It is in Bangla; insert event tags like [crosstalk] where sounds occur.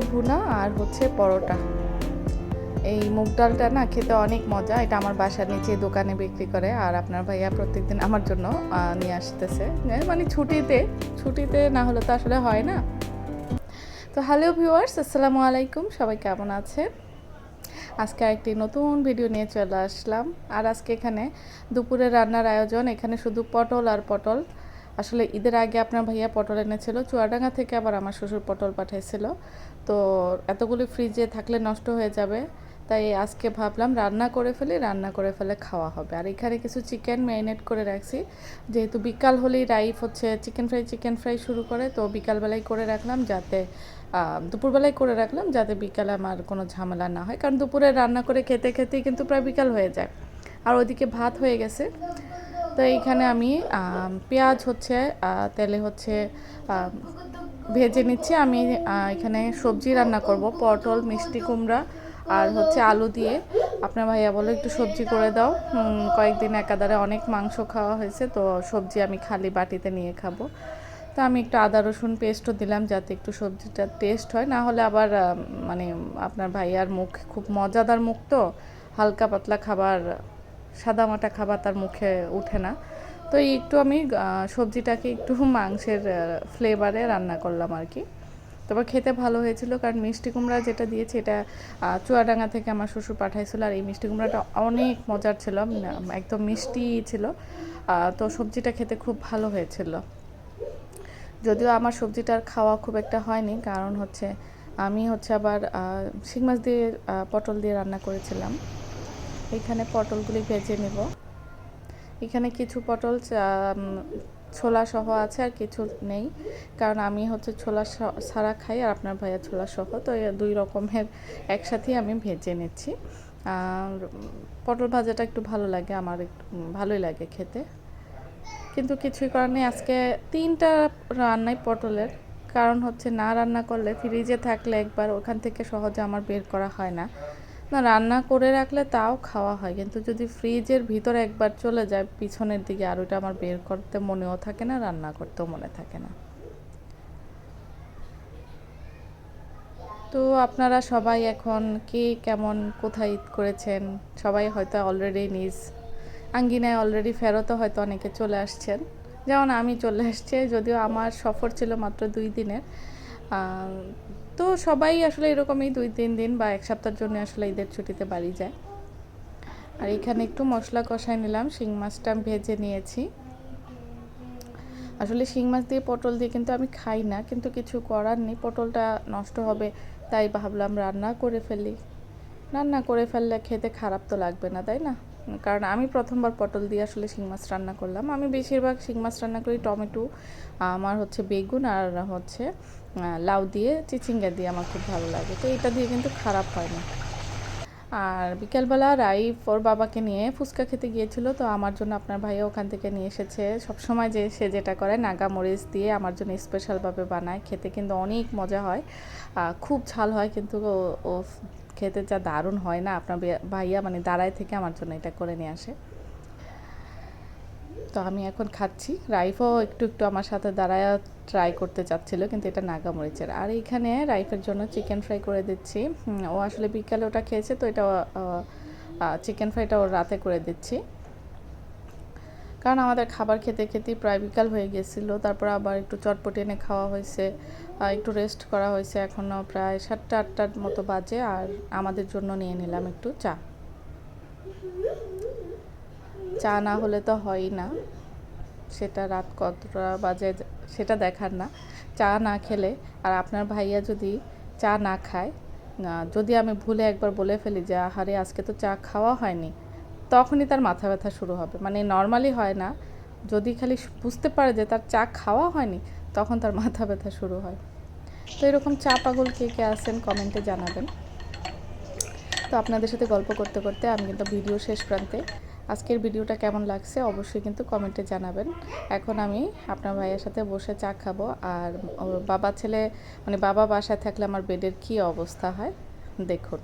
কই ভুনা আর হচ্ছে পরোটা। এই মুগ ডালটা না খেতে অনেক মজা, এটা আমার বাসার নিচে দোকানে বিক্রি করে আর আপনার ভাইয়া প্রত্যেকদিন আমার জন্য নিয়ে আসতেছে। মানে ছুটিতে ছুটিতে না হলে তো আসলে হয় না। তো হ্যালো ভিউয়ার্স, আসসালামু আলাইকুম, সবাই কেমন আছে আজকে একটি নতুন ভিডিও নিয়ে চলে আসলাম। আর আজকে এখানে দুপুরে রান্নার আয়োজন, এখানে শুধু পটল আর পটল। আসলে ঈদের আগে আপনার ভাইয়া পটল এনেছিল, চুয়াডাঙ্গা থেকে আবার আমার শ্বশুর পটল পাঠিয়েছিল তো এতগুলি ফ্রিজে থাকলে নষ্ট হয়ে যাবে, তাই আজকে ভাবলাম রান্না করে ফেলি, রান্না করে ফেলে খাওয়া হবে। আর এখানে কিছু চিকেন ম্যারিনেট করে রাখছি। যেহেতু বিকাল হলেই রাইফ হচ্ছে চিকেন ফ্রাই চিকেন ফ্রাই শুরু করে, তো বিকালবেলায় করে রাখলাম যাতে দুপুরবেলায় করে রাখলাম যাতে বিকালে আমার কোনো ঝামেলা না হয়। কারণ দুপুরে রান্না করে খেতে, খেতেই কিন্তু প্রায় বিকাল হয়ে যায়। আর ওইদিকে ভাত হয়ে গেছে। তো এইখানে আমি পেঁয়াজ হচ্ছে তেলে হচ্ছে ভেজে নিচ্ছি। আমি এখানে সবজি রান্না করব, পটল, মিষ্টি কুমড়া আর হচ্ছে আলু দিয়ে। আপনার ভাইয়া বলো একটু সবজি করে দাও। কয়েকদিন একাধারে অনেক মাংস খাওয়া হয়েছে, তো সবজি আমি খালি বাটিতে নিয়ে খাব। তো আমি একটু আদা, রসুন পেস্টও দিলাম যাতে একটু সবজিটা টেস্ট হয়। না হলে আবার মানে আপনার ভাইয়ার মুখ খুব মজাদার মুখ তো, হালকা পাতলা খাবার সাদামাটা খাবার তার মুখে ওঠে না। তো একটু আমি সবজিটাকে একটু [laughs] মাংসের ফ্লেভারে রান্না করলাম আর কি। তবে খেতে ভালো হয়েছিল কারণ মিষ্টি কুমড়া যেটা দিয়েছে এটা চুয়াডাঙ্গা থেকে আমার শ্বশুর পাঠাইছিল আর এই মিষ্টি কুমড়াটা অনেক মজার ছিল একদম মিষ্টি ছিল। তো সবজিটা খেতে খুব ভালো হয়েছিল। যদিও আমার সবজিটার খাওয়া খুব একটা হয়নি, কারণ হচ্ছে আমি হচ্ছে আবার শিং মাছ দিয়ে পটল দিয়ে রান্না করেছিলাম। এখানে পটলগুলি ভেজে নেব। এখানে কিছু পটল ছোলা সহ আছে আর কিছু নেই। কারণ আমি হচ্ছে ছোলা স- ছাড়া খাই আর আপনার ভাইয়া ছোলা সহ। তো দুই রকমের একসাথেই আমি ভেজে নিচ্ছি। পটল ভাজাটা একটু ভালো লাগে, আমার একটু ভালোই লাগে খেতে। কিন্তু কিছুই করার নেই। আজকে তিনটা রান্নাই পটলের। কারণ হচ্ছে না রান্না করলে ফ্রিজে থাকলে একবার ওখান থেকে সহজে আমার বের করা হয় না। না, রান্না করে রাখলে তাও খাওয়া হয়। কিন্তু যদি ফ্রিজের ভিতরে একবার চলে যায়, পিছনের দিকে, আর ওইটা আমার বের করতে মনেও থাকে না, রান্না করতেও মনে থাকে না। তো আপনারা সবাই এখন কে কেমন, কোথায় ঈদ করেছেন? সবাই হয়তো অলরেডি নিজ আঙ্গিনায় অলরেডি ফেরতও হয়তো অনেকে চলে আসছেন। যেমন আমি চলে আসছি, যদিও আমার সফর ছিল মাত্র দুই দিনের। তো সবাই আসলে এরকমই দুই, তিন দিন বা এক সপ্তাহের জন্য আসলে ঈদের ছুটিতে বাড়ি যায়। আর এখানে একটু মশলা কষাই নিলাম, শিং মাছটা ভেজে নিয়েছি। আসলে শিং মাছ দিয়ে পটল দিয়ে কিন্তু আমি খাই না, কিন্তু কিছু করার নেই, পটলটা নষ্ট হবে, তাই ভাবলাম রান্না করে ফেলি। রান্না করে ফেললে খেতে খারাপ তো লাগবে না, তাই না? কারণ আমি প্রথমবার পটল দিয়ে আসলে শিং মাছ রান্না করলাম। আমি বেশিরভাগ শিং মাছ রান্না করি টমেটো, আমার হচ্ছে বেগুন আর হচ্ছে লাউ দিয়ে, চিচিঙ্গা দিয়ে আমার খুব ভালো লাগে। তো এটা দিয়ে কিন্তু খারাপ হয় না। আর বিকেলবেলা রাইফ ওর বাবাকে নিয়ে ফুচকা খেতে গিয়েছিল, তো আমার জন্য আপনার ভাইয়া ওখান থেকে নিয়ে এসেছে। সবসময় যে সে যেটা করে, নাগা মরিচ দিয়ে আমার জন্য স্পেশালভাবে বানায়। খেতে কিন্তু অনেক মজা হয়। খুব ঝাল হয় কিন্তু ও খেতে যা দারুণ হয় না, আপনার ভাইয়া- মানে দাঁড়ায় থেকে আমার জন্য এটা করে নিয়ে আসে। তো আমি এখন খাচ্ছি। রাইফও একটু একটু আমার সাথে দাঁড়ায় ট্রাই করতে চাচ্ছিলো, কিন্তু এটা নাগা মরিচের। আর এইখানে রাইফের জন্য চিকেন ফ্রাই করে দিচ্ছি। ও আসলে বিকালে ওটা খেয়েছে, তো এটা চিকেন ফ্রাইটা ওর রাতে করে দিচ্ছি। কারণ আমাদের খাবার খেতে খেতেই প্রায় বিকাল হয়ে গেছিল। তারপর আবার একটু চটপটি এনে খাওয়া হয়েছে। একটু রেস্ট করা হয়েছে। এখনও প্রায় সাতটা, আটটার মতো বাজে আর আমাদের জন্য নিয়ে নিলাম একটু চা। চা না হলে তো হয়ই না। সেটা রাত কতটা বাজে সেটা দেখার না। চা না খেলে আর আপনার ভাইয়া যদি চা না খায় যদি আমি ভুলে একবার বলে ফেলি যে, আহারে, আজকে তো চা খাওয়া হয়নি। তখনই তার মাথা ব্যথা শুরু হবে। মানে নর্মালি হয় না। যদি খালি বুঝতে পারে যে তার চা খাওয়া হয়নি, তখন তার মাথা ব্যথা শুরু হয়। তো এরকম চা পাগল কে কে আছেন কমেন্টে জানাবেন। তো আপনাদের সাথে গল্প করতে করতে আমি কিন্তু ভিডিও শেষ প্রান্তে। আজকের ভিডিওটা কেমন লাগছে অবশ্যই কিন্তু কমেন্টে জানাবেন। এখন আমি আপনার ভাইয়ের সাথে বসে চা খাব আর বাবা ছেলে মানে বাবা বাসায় থাকলে আমার বেডের কী অবস্থা হয়, দেখুন।